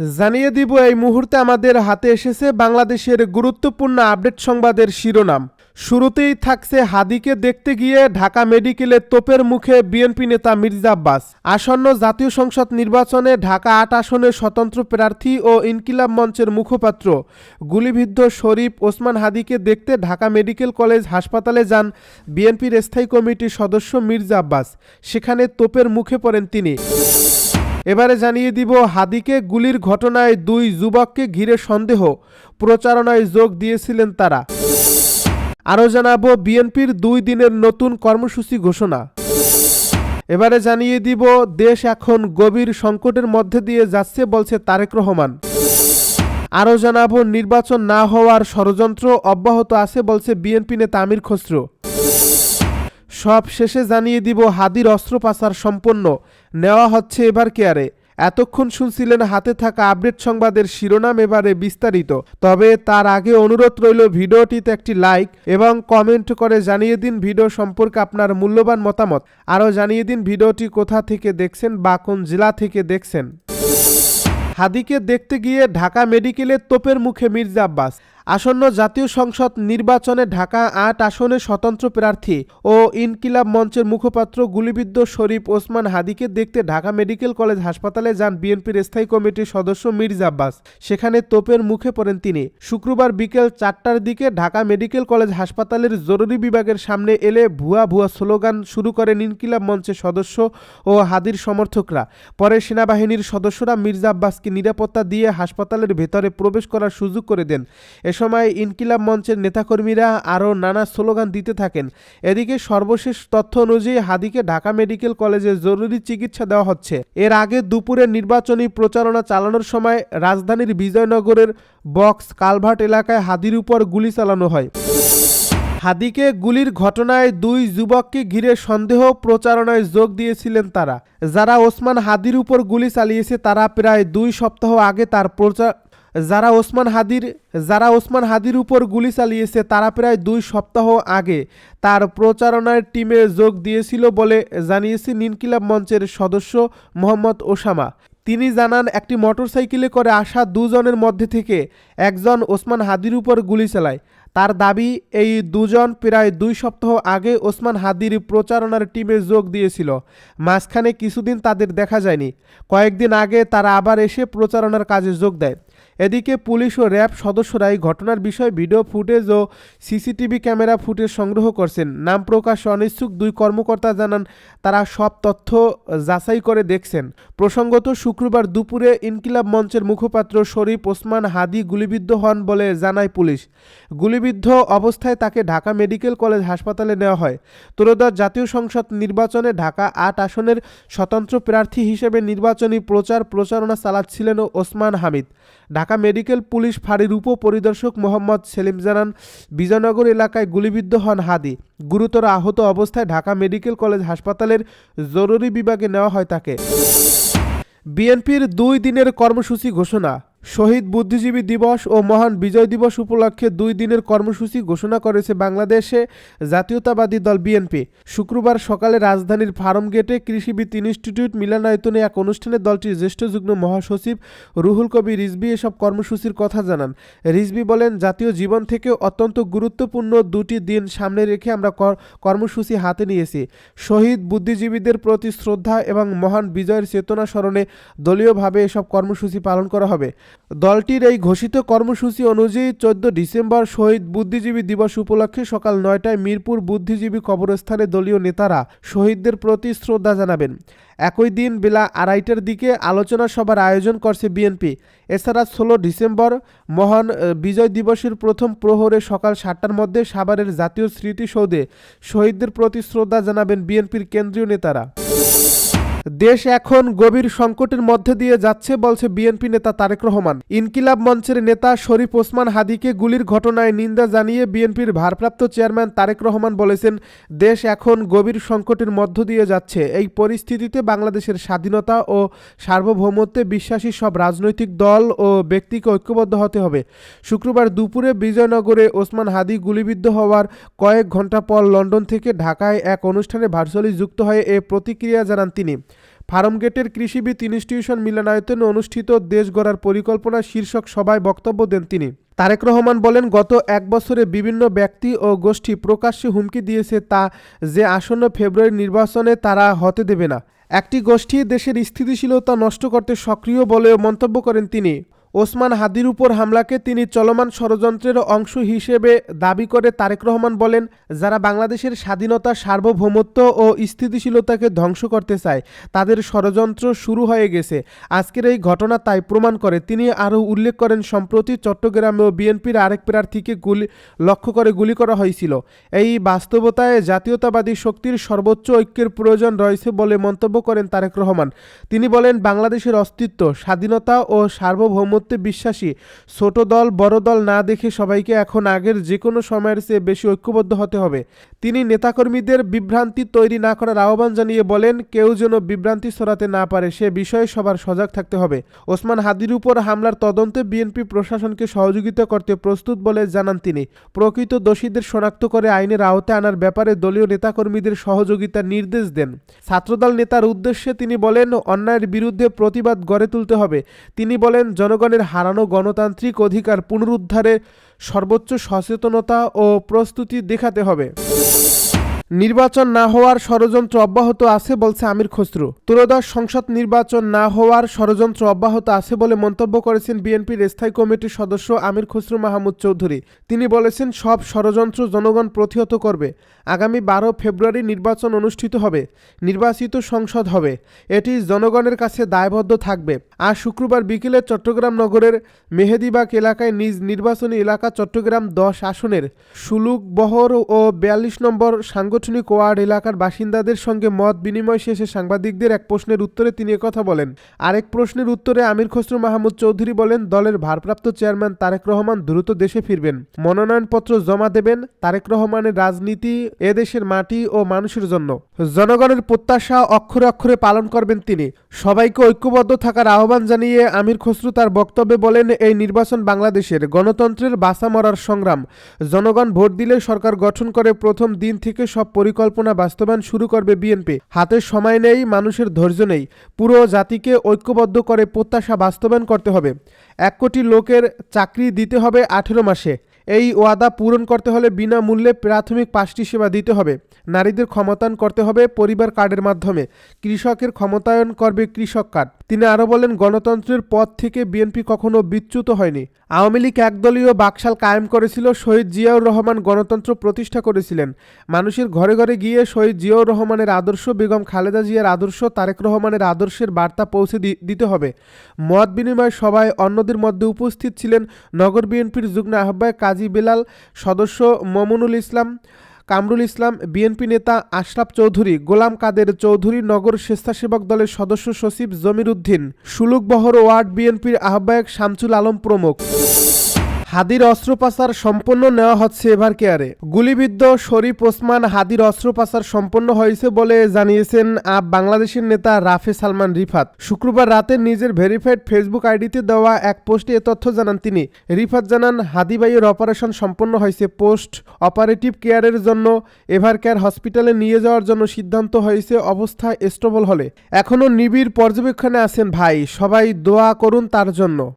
জানিয়ে দিব, এই মুহূর্তে আমাদের হাতে এসেছে বাংলাদেশের গুরুত্বপূর্ণ আপডেট সংবাদের শিরোনাম। শুরুতেই থাকছে হাদিকে দেখতে গিয়ে ঢাকা মেডিকেলে তোপের মুখে বিএনপি নেতা মির্জা আব্বাস। আসন্ন জাতীয় সংসদ নির্বাচনে ঢাকা আট আসনের স্বতন্ত্র প্রার্থী ও ইনকিলাব মঞ্চের মুখপাত্র। গুলিবিদ্ধ শরীফ ওসমান হাদিকে দেখতে ঢাকা মেডিকেল কলেজ হাসপাতালে যান বিএনপির স্থায়ী কমিটির সদস্য মির্জা আব্বাস। সেখানে তোপের মুখে পড়েন তিনি। এবারে জানিয়ে দিব, হাদিকে গুলির ঘটনায় দুই যুবককে ঘিরে সন্দেহ। প্রচারণায় যোগ দিয়েছিলেন তারা। আরও জানাব, বিএনপির দুই দিনের নতুন কর্মসূচি ঘোষণা। এবারে জানিয়ে দিব, দেশ এখন গভীর সংকটের মধ্যে দিয়ে যাচ্ছে বলছে তারেক রহমান। আরও জানাব, নির্বাচন না হওয়ার ষড়যন্ত্র অব্যাহত আছে বলছে বিএনপি নেতা আমির খসরু। সব শেষে জানিয়ে দিব, হাদির অস্ত্র পাচার সম্পন্ন। নেওয়া হচ্ছে এবার কেয়ারে। এতক্ষণ শুনছিলেন হাতে থাকা আপডেট সংবাদের শিরোনাম এবারে বিস্তারিত। তবে তার আগে অনুরোধ রইল ভিডিওটিতে একটি লাইক এবং কমেন্ট করে জানিয়ে দিন ভিডিও সম্পর্কে আপনার মূল্যবান মতামত। আরও জানিয়ে দিন ভিডিওটি কোথা থেকে দেখছেন বা কোন জেলা থেকে দেখছেন। হাদিকে দেখতে গিয়ে ঢাকা মেডিকেলে তোপের মুখে মির্জা আব্বাস। আসন্ন জাতীয় সংসদ নির্বাচনে ঢাকা আট আসনে স্বতন্ত্র প্রার্থী ও ইনকিলাব মঞ্চের মুখপাত্র গুলিবিদ্ধ শরীফ ওসমান হাদিকে দেখতে ঢাকা মেডিকেল কলেজ হাসপাতালে যান বিএনপির স্থায়ী কমিটির সদস্য মির্জা আব্বাস। সেখানে তোপের মুখে পড়েন তিনি। শুক্রবার বিকেল চারটার দিকে ঢাকা মেডিকেল কলেজ হাসপাতালের জরুরি বিভাগের সামনে এলে ভুয়া ভুয়া স্লোগান শুরু করেন ইনকিলাব মঞ্চের সদস্য ও হাদির সমর্থকরা। পরে সেনাবাহিনীর সদস্যরা মির্জা আব্বাসকে নিরাপত্তা দিয়ে হাসপাতালের ভেতরে প্রবেশ করার সুযোগ করে দেন। এ সময় ইনকিলাব মঞ্চের নেতাকর্মীরা আরও নানা স্লোগান দিতে থাকেন। এদিকে সর্বশেষ তথ্য অনুযায়ী হাদিকে ঢাকা মেডিকেল কলেজে জরুরি চিকিৎসা দেওয়া হচ্ছে। এর আগে দুপুরে নির্বাচনী প্রচারণা চালানোর সময় রাজধানীর বিজয়নগরের বক্স কালভার্ট এলাকায় হাদির উপর গুলি চালানো হয়। হাদিকে গুলির ঘটনায় দুই যুবককে ঘিরে সন্দেহ প্রচারণায় যোগ দিয়েছিলেন তারা। যারা ওসমান হাদির উপর গুলি চালিয়েছে, তারা প্রায় দুই সপ্তাহ আগে তার প্রচার যারা ওসমান হাদির, যারা ওসমান হাদির উপর গুলি চালিয়েছে, তারা প্রায় দুই সপ্তাহ আগে তার প্রচারণার টিমে যোগ দিয়েছিল বলে জানিয়েছে নিনকিলাব মঞ্চের সদস্য মোহাম্মদ ওসামা। তিনি জানান, একটি মোটরসাইকেলে করে আসা দুজনের মধ্যে থেকে একজন ওসমান হাদির উপর গুলি চালায়। তার দাবি, এই দুজন প্রায় দুই সপ্তাহ আগে ওসমান হাদির প্রচারণার টিমে যোগ দিয়েছিল। মাঝখানে কিছুদিন তাদের দেখা যায়নি। কয়েকদিন আগে তারা আবার এসে প্রচারণার কাজে যোগ দেয়। এদিকে পুলিশ ও র্যাব সদস্যরাই ঘটনার বিষয়ে ভিডিও ফুটেজ ও সিসিটিভি ক্যামেরা ফুটেজ সংগ্রহ করছেন। নাম প্রকাশ অনিচ্ছুক দুই কর্মকর্তা জানান, তারা সব তথ্য যাচাই করে দেখছেন। প্রসঙ্গত, শুক্রবার দুপুরে ইনকিলাব মঞ্চের মুখপাত্র শরীফ ওসমান হাদি গুলিবিদ্ধ হন বলে জানায় পুলিশ। গুলিবিদ্ধ অবস্থায় তাকে ঢাকা মেডিকেল কলেজ হাসপাতালে নেওয়া হয়। ত্রয়োদশ জাতীয় সংসদ নির্বাচনে ঢাকা আট আসনের স্বতন্ত্র প্রার্থী হিসেবে নির্বাচনী প্রচার প্রচারণা চালাচ্ছিলেন ওসমান হামিদ। ঢাকা মেডিকেল পুলিশ ফাঁড়ির উপপরিদর্শক মোহাম্মদ সেলিম জানান, বিজয়নগর এলাকায় গুলিবিদ্ধ হন হাদি। গুরুতর আহত অবস্থায় ঢাকা মেডিকেল কলেজ হাসপাতালের জরুরি বিভাগে নেওয়া হয় তাকে। বিএনপির দুই দিনের কর্মসূচি ঘোষণা। শহীদ বুদ্ধিজীবী দিবস ও মহান বিজয় দিবস উপলক্ষে দুই দিনের কর্মসূচি ঘোষণা করেছে বাংলাদেশে জাতীয়তাবাদী দল বিএনপি। শুক্রবার সকালে রাজধানীর ফার্মগেটে কৃষিবিদ ইনস্টিটিউট মিলনায়তনে এক অনুষ্ঠানে দলটির জ্যেষ্ঠ যুগ্ম মহাসচিব রুহুল কবি রিজবি এসব কর্মসূচির কথা জানান। রিজবি বলেন, জাতীয় জীবন থেকে অত্যন্ত গুরুত্বপূর্ণ দুটি দিন সামনে রেখে আমরা কর্মসূচি হাতে নিয়েছি। শহীদ বুদ্ধিজীবীদের প্রতি শ্রদ্ধা এবং মহান বিজয়ের চেতনা স্মরণে দলীয়ভাবে এসব কর্মসূচি পালন করা হবে। দলটির এই ঘোষিত কর্মসূচি অনুযায়ী চোদ্দ ডিসেম্বর শহীদ বুদ্ধিজীবী দিবস উপলক্ষে সকাল নয়টায় মিরপুর বুদ্ধিজীবী কবরস্থানে দলীয় নেতারা শহীদদের প্রতি শ্রদ্ধা জানাবেন। একই দিন বেলা আড়াইটার দিকে আলোচনা সভার আয়োজন করছে বিএনপি। এছাড়া ষোলো ডিসেম্বর মহান বিজয় দিবসের প্রথম প্রহরে সকাল সাতটার মধ্যে সাভারের জাতীয় স্মৃতিসৌধে শহীদদের প্রতি শ্রদ্ধা জানাবেন বিএনপির কেন্দ্রীয় নেতারা। দেশ এখন গভীর সংকটের মধ্যে দিয়ে যাচ্ছে, বলছে বিএনপি নেতা তারেক রহমান। ইনকিলাব মঞ্চের নেতা শরীফ ওসমান হাদিকে গুলির ঘটনায় নিন্দা জানিয়ে বিএনপির ভারপ্রাপ্ত চেয়ারম্যান তারেক রহমান বলেছেন, দেশ এখন গভীর সংকটের মধ্য দিয়ে যাচ্ছে। এই পরিস্থিতিতে বাংলাদেশের স্বাধীনতা ও সার্বভৌমত্বে বিশ্বাসী সব রাজনৈতিক দল ও ব্যক্তিকে ঐক্যবদ্ধ হতে হবে। শুক্রবার দুপুরে বিজয়নগরে ওসমান হাদি গুলিবিদ্ধ হওয়ার কয়েক ঘণ্টা পর লন্ডন থেকে ঢাকায় এক অনুষ্ঠানে ভার্চুয়ালি যুক্ত হয়ে এ প্রতিক্রিয়া জানান তিনি। ফার্মগেটের কৃষিবিদ ইনস্টিটিউশন মিলনায়তনে অনুষ্ঠিত দেশ গড়ার পরিকল্পনা শীর্ষক সভায় বক্তব্য দেন তিনি। তারেক রহমান বলেন, গত এক বছরে বিভিন্ন ব্যক্তি ও গোষ্ঠী প্রকাশ্যে হুমকি দিয়েছে তা যে আসন্ন ফেব্রুয়ারি নির্বাচনে তারা হতে দেবে না। একটি গোষ্ঠী দেশের স্থিতিশীলতা নষ্ট করতে সক্রিয় বলেও মন্তব্য করেন তিনি। ওসমান হাদির উপর হামলাকে তিনি চলমান ষড়যন্ত্রের অংশ হিসেবে দাবি করে তারেক রহমান বলেন, যারা বাংলাদেশের স্বাধীনতা, সার্বভৌমত্ব ও স্থিতিশীলতাকে ধ্বংস করতে চায়, তাদের ষড়যন্ত্র শুরু হয়ে গেছে। আজকের এই ঘটনা তাই প্রমাণ করে তিনি আরও উল্লেখ করেন, সম্প্রতি চট্টগ্রামেও বিএনপির আরেক প্রার্থীকে গুলি, লক্ষ্য করে গুলি করা হয়েছিল। এই বাস্তবতায় জাতীয়তাবাদী শক্তির সর্বোচ্চ ঐক্যের প্রয়োজন রয়েছে বলে মন্তব্য করেন তারেক রহমান। তিনি বলেন, বাংলাদেশের অস্তিত্ব, স্বাধীনতা ও সার্বভৌমত্বে বিশ্বাসী। ছোট দল, বড় দল না দেখে সবাইকে এখন আগের যে কোনো সময়ের চেয়ে বেশি ঐক্যবদ্ধ হতে হবে। তিনি নেতাকর্মীদের বিভ্রান্তি তৈরি না করার আহ্বান জানিয়ে বলেন, কেউ যেন বিভ্রান্তি ছড়াতে না পারে, সে বিষয়ে সবার সজাগ থাকতে হবে। ওসমান হাদির উপর হামলার তদন্তে বিএনপি প্রশাসনকে সহযোগিতা করতে প্রস্তুত বলে জানান তিনি। প্রকৃত দোষীদের শনাক্ত করে আইনের আওতায় আনার ব্যাপারে দলীয় নেতাকর্মীদের সহযোগিতার নির্দেশ দেন। ছাত্রদল নেতার উদ্দেশ্যে তিনি বলেন, অন্যায়ের বিরুদ্ধে প্রতিবাদ গড়ে তুলতে হবে। তিনি বলেন জনগণের হারানো গণতান্ত্রিক অধিকার পুনরুদ্ধারে সর্বোচ্চ সচেতনতা ও প্রস্তুতি দেখাতে হবে। নির্বাচন না হওয়ার ষড়যন্ত্র অব্যাহত আছে বলছে আমির খসরু। ত্রয়োদশ সংসদ নির্বাচন না হওয়ার ষড়যন্ত্র অব্যাহত আছে বলে মন্তব্য করেছেন বিএনপির স্থায়ী কমিটির সদস্য আমির খসরু মাহমুদ চৌধুরী। তিনি বলেছেন, সব ষড়যন্ত্র জনগণ প্রতিহত করবে। আগামী বারো ফেব্রুয়ারি নির্বাচন অনুষ্ঠিত হবে, নির্বাচিত সংসদ হবে। এটি জনগণের কাছে দায়বদ্ধ থাকবে। আজ শুক্রবার বিকেলে চট্টগ্রাম নগরের মেহেদিবাগ এলাকায় নিজ নির্বাচনী এলাকা চট্টগ্রাম দশ আসনের সুলুক বহর ও বিয়াল্লিশ নম্বর সাংগঠনিক ওয়ার্ড এলাকার বাসিন্দাদের সঙ্গে মত বিনিময় শেষে সাংবাদিকদের এক প্রশ্নের উত্তরে তিনি কথা বলেন। আরেক প্রশ্নের উত্তরে আমির খসরু মাহমুদ চৌধুরী বলেন, দলের ভারপ্রাপ্ত চেয়ারম্যান তারেক রহমান দ্রুত দেশে ফিরবেন। মনোনয়নপত্র জমা দেবেন তারেক রহমানের রাজনীতি এদেশের মাটি ও মানুষের জন্য। জনগণের প্রত্যাশা অক্ষরে অক্ষরে পালন করবেন তিনি। সবাইকে ঐক্যবদ্ধ থাকার আহ্বান জানিয়ে আমির খসরু তার বক্তব্যে বলেন, এই নির্বাচন বাংলাদেশের গণতন্ত্রের বাসা মরার সংগ্রাম। জনগণ ভোট দিলে সরকার গঠন করে প্রথম দিন থেকে সব পরিকল্পনা বাস্তবায়ন শুরু করবে বিএনপি। হাতে সময় নেই, মানুষের ধৈর্য নেই। পুরো জাতিকে ঐক্যবদ্ধ করে প্রত্যাশা বাস্তবায়ন করতে হবে। এক কোটি লোকের চাকরি দিতে হবে আঠেরো মাসে। এই ওয়াদা পূরণ করতে হলে বিনামূল্যে প্রাথমিক পাঁচটি সেবা দিতে হবে। নারীদের ক্ষমতায়ন করতে হবে পরিবার কার্ডের মাধ্যমে। কৃষকের ক্ষমতায়ন করবে কৃষক কার্ড। তিনি আরও বলেন, গণতন্ত্রের পথ থেকে বিএনপি কখনো বিচ্যুত হয়নি। আওয়ামী লীগ একদলীয় বাকশাল কায়েম করেছিল, শহীদ জিয়াউর রহমান গণতন্ত্র প্রতিষ্ঠা করেছিলেন। মানুষের ঘরে ঘরে গিয়ে শহীদ জিয়াউর রহমানের আদর্শ, বেগম খালেদা জিয়ার আদর্শ, তারেক রহমানের আদর্শের বার্তা পৌঁছে দিতে হবে। মত বিনিময় সভায় অন্যদের মধ্যে উপস্থিত ছিলেন নগর বিএনপির যুগ্ম আহ্বায়ক কাজী বেলাল সদস্য মমনুল ইসলাম, কামরুল ইসলাম, বিএনপি নেতা আশরাফ চৌধুরী, গোলাম কাদের চৌধুরী, নগর স্বেচ্ছাসেবক দলের সদস্য সচিব জমির উদ্দিন সুলুকবহর ওয়ার্ড বিএনপির আহ্বায়ক শামসুল আলম প্রমুখ। হাদির অস্ত্রোপাচার সম্পন্ন নেওয়া হচ্ছে এভার কেয়ারে। গুলিবিদ্ধ শরীফ ওসমান হাদির অস্ত্রোপাচার সম্পন্ন হয়েছে বলে জানিয়েছেন আপ বাংলাদেশের নেতা রাফে সালমান রিফাত। শুক্রবার রাতে নিজের ভেরিফাইড ফেসবুক আইডিতে দেওয়া এক পোস্টে এ তথ্য জানান তিনি। রিফাত জানান হাদিবাইয়ের অপারেশন সম্পন্ন হয়েছে পোস্ট অপারেটিভ কেয়ারের জন্য। এভার কেয়ার হসপিটালে নিয়ে যাওয়ার জন্য সিদ্ধান্ত হয়েছে অবস্থা স্টেবল হলে। এখনও নিবিড় পর্যবেক্ষণে আছেন ভাই, সবাই দোয়া করুন তার জন্য।